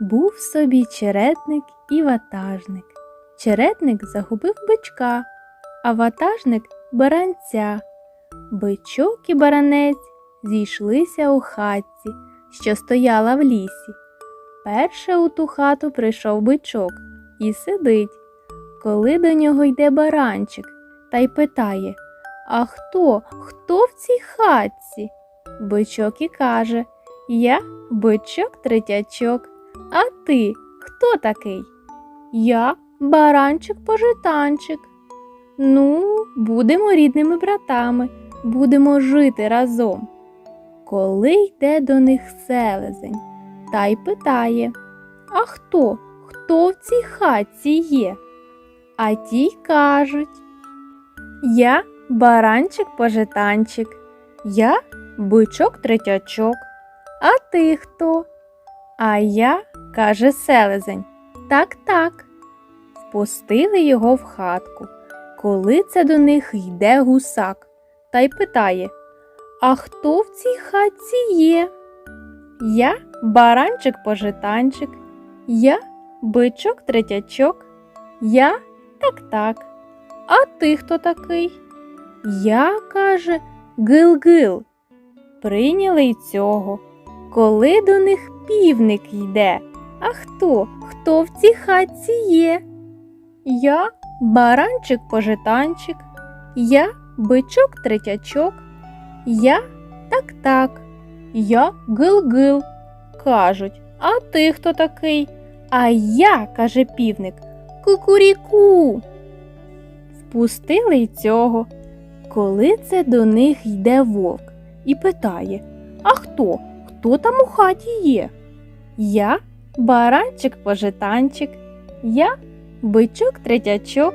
Був собі черетник і ватажник. Черетник загубив бичка, а ватажник баранця. Бичок і баранець зійшлися у хатці, що стояла в лісі. Перше у ту хату прийшов бичок і сидить, коли до нього йде баранчик та й питає А хто, хто в цій хатці? Бичок і каже Я бичок третячок. А ти хто такий? Я баранчик пожитанчик. Ну, будемо рідними братами, будемо жити разом. Коли йде до них селезень та й питає А хто? Хто в цій хатці є? А ті й кажуть Я баранчик пожитанчик, я бичок третячок. А ти хто? А я, каже селезень, так, так. Впустили його в хатку. Коли це до них йде гусак та й питає А хто в цій хатці є? Я баранчик пожитанчик, я бичок третячок, я так так. А ти хто такий? Я, каже, гил-гил. Прийняли й цього. Коли до них півник йде, а хто? Хто в цій хатці є? Я баранчик пожитанчик, я бичок третячок, я так так, я гил-гил. Кажуть, а ти хто такий? А я, каже півник, кукуріку. Впустили й цього. Коли це до них йде вовк і питає А хто? Хто там у хаті є? Я баранчик пожитанчик, я бичок третячок,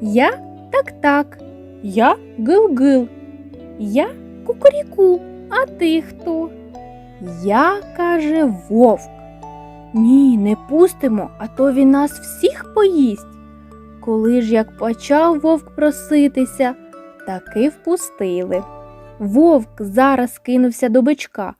я так так, я гил-гил, я кукуріку, а ти хто? Я, каже, вовк. Ні, не пустимо, а то він нас всіх поїсть. Коли ж як почав вовк проситися, таки впустили. Вовк зараз кинувся до бичка,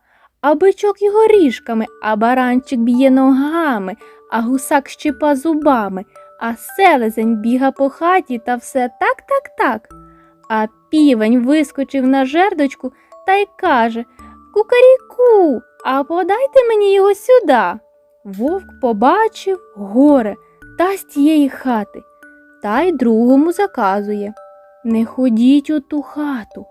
а бичок його ріжками, а баранчик б'є ногами, а гусак щипа зубами, а селезень біга по хаті та все так, так, так. А півень вискочив на жердочку та й каже Кукаріку, а подайте мені його сюди. Вовк побачив горе та з тієї хати, та й другому заказує Не ходіть у ту хату.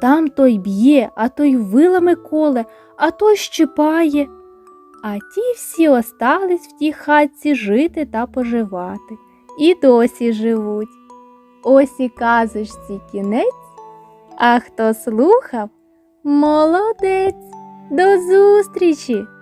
Там той б'є, а той вилами коле, а той щипає. А ті всі остались в тій хатці жити та поживати. І досі живуть. Ось і казочці кінець. А хто слухав, молодець. До зустрічі!